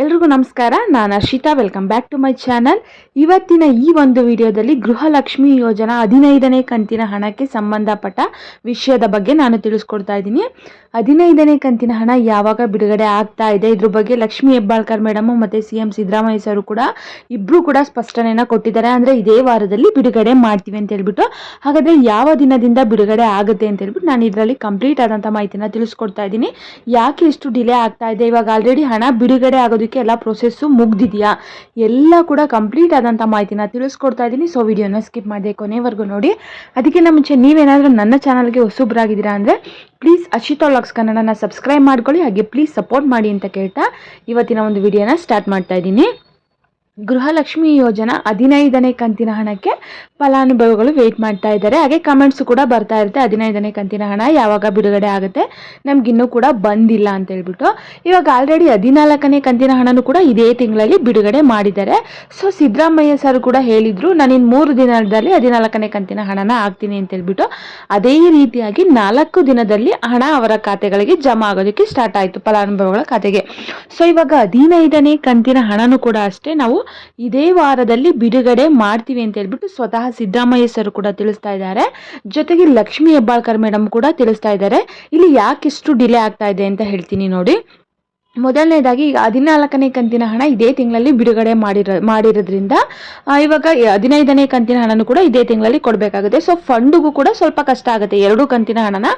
ಎಲ್ರಿಗೂ ನಮಸ್ಕಾರ. ನಾನು Arshitha. Welcome back to my channel ಇವತ್ತಿನ ಈ ಒಂದು ವಿಡಿಯೋದಲ್ಲಿ ಗೃಹಲಕ್ಷ್ಮಿ ಯೋಜನಾ ಹದಿನೈದನೇ ಕಂತಿನ ಹಣಕ್ಕೆ ಸಂಬಂಧಪಟ್ಟ ವಿಷಯದ ಬಗ್ಗೆ ನಾನು ತಿಳಿಸ್ಕೊಡ್ತಾ ಇದ್ದೀನಿ. ಹದಿನೈದನೇ ಕಂತಿನ ಹಣ ಯಾವಾಗ ಬಿಡುಗಡೆ ಆಗ್ತಾ ಇದೆ? ಇದ್ರ ಬಗ್ಗೆ ಲಕ್ಷ್ಮಿ ಹೆಬ್ಬಾಳ್ಕರ್ ಮೇಡಮು ಮತ್ತು ಸಿ ಎಂ ಸಿದ್ದರಾಮಯ್ಯ ಸರ್ ಕೂಡ ಇಬ್ಬರು ಕೂಡ ಸ್ಪಷ್ಟನೆಯನ್ನು ಕೊಟ್ಟಿದ್ದಾರೆ. ಅಂದರೆ ಇದೇ ವಾರದಲ್ಲಿ ಬಿಡುಗಡೆ ಮಾಡ್ತೀವಿ ಅಂತ ಹೇಳ್ಬಿಟ್ಟು. ಹಾಗಾದರೆ ಯಾವ ದಿನದಿಂದ ಬಿಡುಗಡೆ ಆಗುತ್ತೆ ಅಂತ ಹೇಳ್ಬಿಟ್ಟು ನಾನು ಇದರಲ್ಲಿ ಕಂಪ್ಲೀಟ್ ಆದಂಥ ಮಾಹಿತಿನ ತಿಳಿಸ್ಕೊಡ್ತಾ ಇದ್ದೀನಿ. ಯಾಕೆ ಇಷ್ಟು ಡಿಲೇ ಆಗ್ತಾ ಇದೆ? ಇವಾಗ ಆಲ್ರೆಡಿ ಹಣ ಬಿಡುಗಡೆ ಆಗೋದಕ್ಕೆ ಎಲ್ಲ ಪ್ರೊಸೆಸ್ಸು ಮುಗ್ದಿದೆಯಾ? ಎಲ್ಲ ಕೂಡ ಕಂಪ್ಲೀಟ್ ಆದಂಥ ಮಾಹಿತಿನ ತಿಳಿಸ್ಕೊಡ್ತಾ ಇದ್ದೀನಿ. ಸೊ ವಿಡಿಯೋನ ಸ್ಕಿಪ್ ಮಾಡಿದೆ ಕೊನೆವರೆಗೂ ನೋಡಿ. ಅದಕ್ಕಿಂತ ಮುಂಚೆ ನೀವೇನಾದರೂ ನನ್ನ ಚಾನಲ್ಗೆ ಹೊಸಬ್ರಾಗಿದ್ದೀರಾ ಅಂದರೆ ಪ್ಲೀಸ್ ಅಶಿತಾ ಲಾಕ್ಸ್ ಕನ್ನಡನ ಸಬ್ಸ್ಕ್ರೈಬ್ ಮಾಡ್ಕೊಳ್ಳಿ. ಹಾಗೆ ಪ್ಲೀಸ್ ಸಪೋರ್ಟ್ ಮಾಡಿ ಅಂತ ಕೇಳ್ತಾ ಇವತ್ತಿನ ಒಂದು ವಿಡಿಯೋನ ಸ್ಟಾರ್ಟ್ ಮಾಡ್ತಾ ಇದ್ದೀನಿ. ಗೃಹಲಕ್ಷ್ಮಿ ಯೋಜನಾ ಹದಿನೈದನೇ ಕಂತಿನ ಹಣಕ್ಕೆ ಫಲಾನುಭವಿಗಳು ವೇಟ್ ಮಾಡ್ತಾ ಇದ್ದಾರೆ. ಹಾಗೆ ಕಮೆಂಟ್ಸ್ ಕೂಡ ಬರ್ತಾ ಇರುತ್ತೆ. ಹದಿನೈದನೇ ಕಂತಿನ ಹಣ ಯಾವಾಗ ಬಿಡುಗಡೆ ಆಗುತ್ತೆ? ನಮ್ಗಿನ್ನೂ ಕೂಡ ಬಂದಿಲ್ಲ ಅಂತ ಹೇಳ್ಬಿಟ್ಟು. ಇವಾಗ ಆಲ್ರೆಡಿ ಹದಿನಾಲ್ಕನೇ ಕಂತಿನ ಹಣನೂ ಕೂಡ ಇದೇ ತಿಂಗಳಲ್ಲಿ ಬಿಡುಗಡೆ ಮಾಡಿದ್ದಾರೆ. ಸೊ ಸಿದ್ದರಾಮಯ್ಯ ಸರ್ ಕೂಡ ಹೇಳಿದ್ರು, ನಾನು ಇನ್ನು ಮೂರು ದಿನದಲ್ಲಿ ಹದಿನಾಲ್ಕನೇ ಕಂತಿನ ಹಣನ ಹಾಕ್ತೀನಿ ಅಂತ ಹೇಳ್ಬಿಟ್ಟು. ಅದೇ ರೀತಿಯಾಗಿ ನಾಲ್ಕು ದಿನದಲ್ಲಿ ಹಣ ಅವರ ಖಾತೆಗಳಿಗೆ ಜಮಾ ಆಗೋದಕ್ಕೆ ಸ್ಟಾರ್ಟ್ ಆಯಿತು ಫಲಾನುಭವಿಗಳ ಖಾತೆಗೆ. ಸೊ ಇವಾಗ ಹದಿನೈದನೇ ಕಂತಿನ ಹಣನೂ ಕೂಡ ಅಷ್ಟೇ. ನಾವು ಇದೇ ವಾರದಲ್ಲಿ ಬಿಡುಗಡೆ ಮಾಡ್ತೀವಿ ಅಂತ ಹೇಳ್ಬಿಟ್ಟು ಸ್ವತಃ ಸಿದ್ದರಾಮಯ್ಯ ಸರ್ ಕೂಡ ತಿಳಿಸ್ತಾ ಇದ್ದಾರೆ. ಜೊತೆಗೆ ಲಕ್ಷ್ಮೀ ಹೆಬ್ಬಾಳ್ಕರ್ ಮೇಡಮ್ ಕೂಡ ತಿಳಿಸ್ತಾ ಇದ್ದಾರೆ. ಇಲ್ಲಿ ಯಾಕಿಷ್ಟು ಡಿಲೇ ಆಗ್ತಾ ಇದೆ ಅಂತ ಹೇಳ್ತೀನಿ ನೋಡಿ. ಮೊದಲನೇದಾಗಿ ಈಗ ಹದಿನಾಲ್ಕನೇ ಕಂತಿನ ಹಣ ಇದೇ ತಿಂಗಳಲ್ಲಿ ಬಿಡುಗಡೆ ಮಾಡಿರೋ, ಮಾಡಿರೋದ್ರಿಂದ ಇವಾಗ ಹದಿನೈದನೇ ಕಂತಿನ ಹಣನೂ ಕೂಡ ಇದೇ ತಿಂಗಳಲ್ಲಿ ಕೊಡಬೇಕಾಗುತ್ತೆ. ಸೊ ಫಂಡಿಗೂ ಕೂಡ ಸ್ವಲ್ಪ ಕಷ್ಟ ಆಗುತ್ತೆ. ಎರಡು ಕಂತಿನ ಹಣನ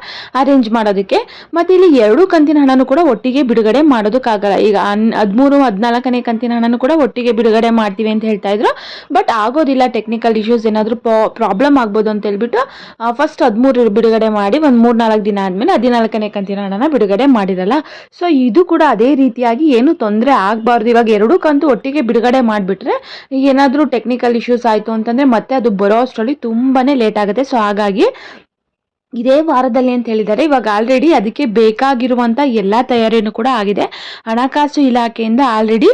ಅರೇಂಜ್ ಮಾಡೋದಕ್ಕೆ. ಮತ್ತು ಇಲ್ಲಿ ಎರಡು ಕಂತಿನ ಹಣನೂ ಕೂಡ ಒಟ್ಟಿಗೆ ಬಿಡುಗಡೆ ಮಾಡೋದಕ್ಕಾಗಲ್ಲ. ಈಗ ಹನ್, ಹದಿಮೂರು, ಹದಿನಾಲ್ಕನೇ ಕಂತಿನ ಹಣನೂ ಕೂಡ ಒಟ್ಟಿಗೆ ಬಿಡುಗಡೆ ಮಾಡ್ತೀವಿ ಅಂತ ಹೇಳ್ತಾ ಇದ್ರು. ಬಟ್ ಆಗೋದಿಲ್ಲ ಟೆಕ್ನಿಕಲ್ ಇಶ್ಯೂಸ್ ಏನಾದರೂ ಪ್ರಾಬ್ಲಮ್ ಆಗ್ಬೋದು ಅಂತ ಹೇಳ್ಬಿಟ್ಟು ಫಸ್ಟ್ ಹದಿಮೂರು ಬಿಡುಗಡೆ ಮಾಡಿ ಒಂದು ಮೂರು ನಾಲ್ಕು ದಿನ ಆದಮೇಲೆ ಹದಿನಾಲ್ಕನೇ ಕಂತಿನ ಹಣನ ಬಿಡುಗಡೆ ಮಾಡಿರಲ್ಲ. ಸೊ ಇದು ಕೂಡ ಅದೇ ಅದೇ ರೀತಿಯಾಗಿ ಏನು ತೊಂದರೆ ಆಗಬಾರ್ದು. ಇವಾಗ ಎರಡೂ ಕಂತು ಒಟ್ಟಿಗೆ ಬಿಡುಗಡೆ ಮಾಡಿಬಿಟ್ರೆ ಏನಾದರೂ ಟೆಕ್ನಿಕಲ್ ಇಶ್ಯೂಸ್ ಆಯಿತು ಅಂತಂದರೆ ಮತ್ತೆ ಅದು ಬರೋ ಅಷ್ಟರಲ್ಲಿ ತುಂಬಾ ಲೇಟ್ ಆಗುತ್ತೆ. ಸೊ ಹಾಗಾಗಿ ಇದೇ ವಾರದಲ್ಲಿ ಅಂತ ಹೇಳಿದ್ದಾರೆ. ಇವಾಗ ಆಲ್ರೆಡಿ ಅದಕ್ಕೆ ಬೇಕಾಗಿರುವಂಥ ಎಲ್ಲ ತಯಾರಿನೂ ಕೂಡ ಆಗಿದೆ. ಹಣಕಾಸು ಇಲಾಖೆಯಿಂದ ಆಲ್ರೆಡಿ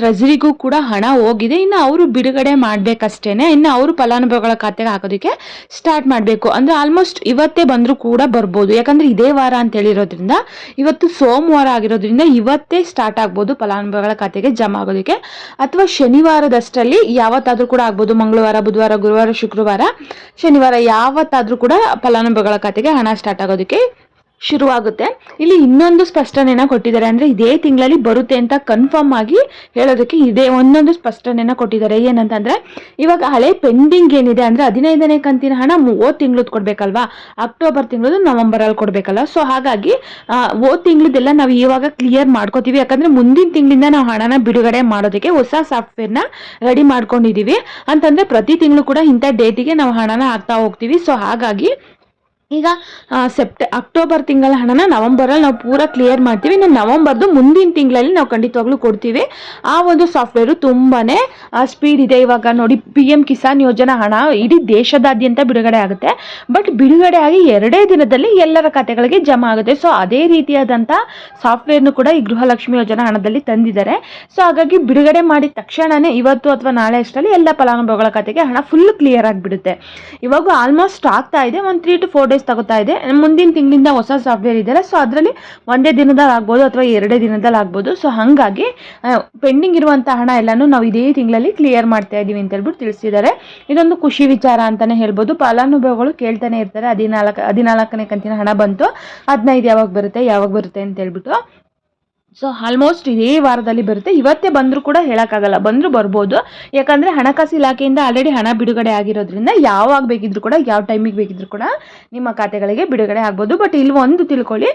ಟ್ರೆಜರಿಗೂ ಕೂಡ ಹಣ ಹೋಗಿದೆ. ಇನ್ನು ಅವರು ಬಿಡುಗಡೆ ಮಾಡಬೇಕಷ್ಟೇನೆ. ಇನ್ನು ಅವರು ಫಲಾನುಭವಿಗಳ ಖಾತೆಗೆ ಹಾಕೋದಕ್ಕೆ ಸ್ಟಾರ್ಟ್ ಮಾಡಬೇಕು. ಅಂದರೆ ಆಲ್ಮೋಸ್ಟ್ ಇವತ್ತೇ ಬಂದರೂ ಕೂಡ ಬರ್ಬೋದು. ಯಾಕಂದರೆ ಇದೇ ವಾರ ಅಂತ ಹೇಳಿರೋದ್ರಿಂದ, ಇವತ್ತು ಸೋಮವಾರ ಆಗಿರೋದ್ರಿಂದ ಇವತ್ತೇ ಸ್ಟಾರ್ಟ್ ಆಗ್ಬೋದು ಫಲಾನುಭವಿಗಳ ಖಾತೆಗೆ ಜಮಾ ಆಗೋದಕ್ಕೆ. ಅಥವಾ ಶನಿವಾರದಷ್ಟರಲ್ಲಿ ಯಾವತ್ತಾದರೂ ಕೂಡ ಆಗ್ಬೋದು. ಮಂಗಳವಾರ, ಬುಧವಾರ, ಗುರುವಾರ, ಶುಕ್ರವಾರ, ಶನಿವಾರ ಯಾವತ್ತಾದರೂ ಕೂಡ ಫಲಾನುಭವಿ ಕುಟುಂಬಗಳ ಖಾತೆಗೆ ಹಣ ಸ್ಟಾರ್ಟ್ ಆಗೋದಕ್ಕೆ ಶುರುವಾಗುತ್ತೆ. ಇಲ್ಲಿ ಇನ್ನೊಂದು ಸ್ಪಷ್ಟನೆನ ಕೊಟ್ಟಿದ್ದಾರೆ. ಅಂದ್ರೆ ಇದೇ ತಿಂಗಳಲ್ಲಿ ಬರುತ್ತೆ ಅಂತ ಕನ್ಫರ್ಮ್ ಆಗಿ ಹೇಳೋದಕ್ಕೆ ಇದೇ ಒಂದೊಂದು ಸ್ಪಷ್ಟನೆನ ಕೊಟ್ಟಿದ್ದಾರೆ. ಏನಂತಂದ್ರೆ, ಇವಾಗ ಹಳೆ ಪೆಂಡಿಂಗ್ ಏನಿದೆ ಅಂದ್ರೆ ಹದಿನೈದನೇ ಕಂತಿನ ಹಣ ಓದ್ ತಿಂಗಳದ್ದು ಕೊಡ್ಬೇಕಲ್ವಾ? ಅಕ್ಟೋಬರ್ ತಿಂಗಳದು ನವೆಂಬರ್ ಅಲ್ಲಿ ಕೊಡ್ಬೇಕಲ್ಲ. ಸೊ ಹಾಗಾಗಿ ಓದ್ ತಿಂಗಳದೆಲ್ಲ ನಾವು ಇವಾಗ ಕ್ಲಿಯರ್ ಮಾಡ್ಕೋತೀವಿ. ಯಾಕಂದ್ರೆ ಮುಂದಿನ ತಿಂಗಳಿಂದ ನಾವು ಹಣನ ಬಿಡುಗಡೆ ಮಾಡೋದಕ್ಕೆ ಹೊಸ ಸಾಫ್ಟ್ವೇರ್ನ ರೆಡಿ ಮಾಡ್ಕೊಂಡಿದೀವಿ. ಅಂತಂದ್ರೆ ಪ್ರತಿ ತಿಂಗಳು ಕೂಡ ಇಂಥ ಡೇಟಿಗೆ ನಾವು ಹಣನ ಹಾಕ್ತಾ ಹೋಗ್ತೀವಿ. ಸೊ ಹಾಗಾಗಿ ಈಗ ಸೆಪ್ಟೆ, ಅಕ್ಟೋಬರ್ ತಿಂಗಳ ಹಣನ ನವಂಬರಲ್ಲಿ ನಾವು ಪೂರ ಕ್ಲಿಯರ್ ಮಾಡ್ತೀವಿ. ಇನ್ನು ನವಂಬರ್ದು ಮುಂದಿನ ತಿಂಗಳಲ್ಲಿ ನಾವು ಖಂಡಿತವಾಗ್ಲೂ ಕೊಡ್ತೀವಿ. ಆ ಒಂದು ಸಾಫ್ಟ್ವೇರು ತುಂಬಾ ಸ್ಪೀಡ್ ಇದೆ. ಇವಾಗ ನೋಡಿ ಪಿ ಎಂ ಕಿಸಾನ್ ಯೋಜನಾ ಹಣ ಇಡೀ ದೇಶದಾದ್ಯಂತ ಬಿಡುಗಡೆ ಆಗುತ್ತೆ. ಬಟ್ ಬಿಡುಗಡೆ ಆಗಿ ಎರಡೇ ದಿನದಲ್ಲಿ ಎಲ್ಲರ ಖಾತೆಗಳಿಗೆ ಜಮಾ ಆಗುತ್ತೆ. ಸೊ ಅದೇ ರೀತಿಯಾದಂಥ ಸಾಫ್ಟ್ವೇರ್ನು ಕೂಡ ಈ ಗೃಹಲಕ್ಷ್ಮಿ ಯೋಜನಾ ಹಣದಲ್ಲಿ ತಂದಿದ್ದಾರೆ. ಸೊ ಹಾಗಾಗಿ ಬಿಡುಗಡೆ ಮಾಡಿದ ತಕ್ಷಣವೇ ಇವತ್ತು ಅಥವಾ ನಾಳೆ ಅಷ್ಟರಲ್ಲಿ ಎಲ್ಲ ಫಲಾನುಭವಿಗಳ ಖಾತೆಗೆ ಹಣ ಫುಲ್ ಕ್ಲಿಯರ್ ಆಗಿಬಿಡುತ್ತೆ ಇವಾಗ ಆಲ್ಮೋಸ್ಟ್ ಆಗ್ತಾ ಇದೆ. ಒಂದು ತ್ರೀ ಟು ಫೋರ್ ಡೇಸ್ ತಗೋತಾ ಇದೆ. ಮುಂದಿನ ತಿಂಗಳಿಂದ ಹೊಸ ಸಾಫ್ಟ್ವೇರ್ ಇದೆಯಲ್ಲ ಸೊ ಅದರಲ್ಲಿ ಒಂದೇ ದಿನದಲ್ಲಿ ಆಗ್ಬೋದು ಅಥವಾ ಎರಡೇ ದಿನದಲ್ಲಿ ಆಗ್ಬೋದು. ಸೊ ಹಾಗಾಗಿ ಪೆಂಡಿಂಗ್ ಇರುವಂತಹ ಹಣ ಎಲ್ಲನೂ ನಾವು ಇದೇ ತಿಂಗಳಲ್ಲಿ ಕ್ಲಿಯರ್ ಮಾಡ್ತಾ ಇದ್ದೀವಿ ಅಂತ ಹೇಳ್ಬಿಟ್ಟು ತಿಳಿಸಿದ್ದಾರೆ. ಇದೊಂದು ಖುಷಿ ವಿಚಾರ ಅಂತಾನೆ ಹೇಳ್ಬೋದು. ಫಲಾನುಭವಿಗಳು ಕೇಳ್ತಾನೆ ಇರ್ತಾರೆ, ಹದಿನಾಲ್ಕು, ಹದಿನಾಲ್ಕನೇ ಕಂತಿನ ಹಣ ಬಂತು. ಹದಿನೈದು ಯಾವಾಗ ಬರುತ್ತೆ ಯಾವಾಗ ಬರುತ್ತೆ ಅಂತ ಹೇಳ್ಬಿಟ್ಟು. ಸೊ ಆಲ್ಮೋಸ್ಟ್ ಇದೇ ವಾರದಲ್ಲಿ ಬರುತ್ತೆ. ಇವತ್ತೇ ಬಂದರೂ ಕೂಡ ಹೇಳೋಕ್ಕಾಗಲ್ಲ. ಬಂದರೂ ಬರ್ಬೋದು. ಯಾಕಂದರೆ ಹಣಕಾಸು ಇಲಾಖೆಯಿಂದ ಆಲ್ರೆಡಿ ಹಣ ಬಿಡುಗಡೆ ಆಗಿರೋದ್ರಿಂದ ಯಾವಾಗ ಬೇಕಿದ್ರು ಕೂಡ, ಯಾವ ಟೈಮಿಗೆ ಬೇಕಿದ್ರು ಕೂಡ ನಿಮ್ಮ ಖಾತೆಗಳಿಗೆ ಬಿಡುಗಡೆ ಆಗ್ಬೋದು. ಬಟ್ ಇಲ್ಲಿ ಒಂದು ತಿಳ್ಕೊಳ್ಳಿ,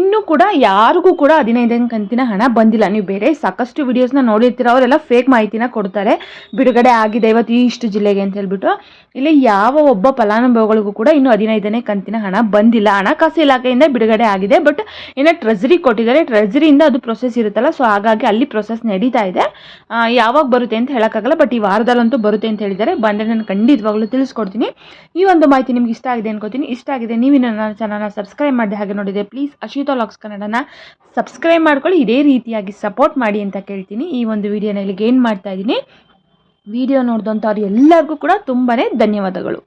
ಇನ್ನೂ ಕೂಡ ಯಾರಿಗೂ ಕೂಡ ಹದಿನೈದನೇ ಕಂತಿನ ಹಣ ಬಂದಿಲ್ಲ. ನೀವು ಬೇರೆ ಸಾಕಷ್ಟು ವಿಡಿಯೋಸ್ನ ನೋಡಿರ್ತೀರ. ಅವರೆಲ್ಲ ಫೇಕ್ ಮಾಹಿತಿನ ಕೊಡ್ತಾರೆ. ಬಿಡುಗಡೆ ಆಗಿದೆ ಇವತ್ತು ಇಷ್ಟು ಜಿಲ್ಲೆಗೆ ಅಂತ ಹೇಳ್ಬಿಟ್ಟು. ಇಲ್ಲಿ ಯಾವ ಒಬ್ಬ ಫಲಾನುಭವಿಗಳಿಗೂ ಕೂಡ ಇನ್ನೂ ಹದಿನೈದನೇ ಕಂತಿನ ಹಣ ಬಂದಿಲ್ಲ. ಹಣಕಾಸು ಇಲಾಖೆಯಿಂದ ಬಿಡುಗಡೆ ಆಗಿದೆ. ಬಟ್ ಏನೋ ಟ್ರೆಜರಿ ಕೊಟ್ಟಿದ್ದಾರೆ. ಟ್ರೆಜರಿಯಿಂದ ಅದು ಪ್ರೊಸೆಸ್ ಇರುತ್ತಲ್ಲ ಸೊ ಹಾಗಾಗಿ ಅಲ್ಲಿ ಪ್ರೊಸೆಸ್ ನಡೀತಾ ಇದೆ. ಯಾವಾಗ ಬರುತ್ತೆ ಅಂತ ಹೇಳೋಕ್ಕಾಗಲ್ಲ ಬಟ್ ಈ ವಾರದಲ್ಲಂತೂ ಬರುತ್ತೆ ಅಂತ ಹೇಳಿದ್ದಾರೆ. ಬಂದರೆ ನಾನು ಖಂಡಿತವಾಗ್ಲೂ ತಿಳಿಸ್ಕೊಡ್ತೀನಿ. ಈ ಒಂದು ಮಾಹಿತಿ ನಿಮ್ಗೆ ಇಷ್ಟ ಆಗಿದೆ ಅನ್ಕೋತೀನಿ. ಇಷ್ಟ ಆಗಿದೆ ನೀವು ನನ್ನ ಚಾನಲ್ನ ಸಬ್ಸ್ಕ್ರೈಬ್ ಮಾಡಿದೆ ಹಾಗೆ ನೋಡಿದೆ ಪ್ಲೀಸ್ ಅಶಿತಾ ಲಾಕ್ಸ್ ಕನ್ನಡನ ಸಬ್ಸ್ಕ್ರೈಬ್ ಮಾಡ್ಕೊಳ್ಳಿ, ಇದೇ ರೀತಿಯಾಗಿ ಸಪೋರ್ಟ್ ಮಾಡಿ ಅಂತ ಕೇಳ್ತೀನಿ. ಈ ಒಂದು ವಿಡಿಯೋನ ಇಲ್ಲಿಗೆ ಏನು ಮಾಡ್ತಾ ಇದ್ದೀನಿ. ವಿಡಿಯೋ ನೋಡಿದಂಥವ್ರು ಎಲ್ಲರಿಗೂ ಕೂಡ ತುಂಬಾ ಧನ್ಯವಾದಗಳು.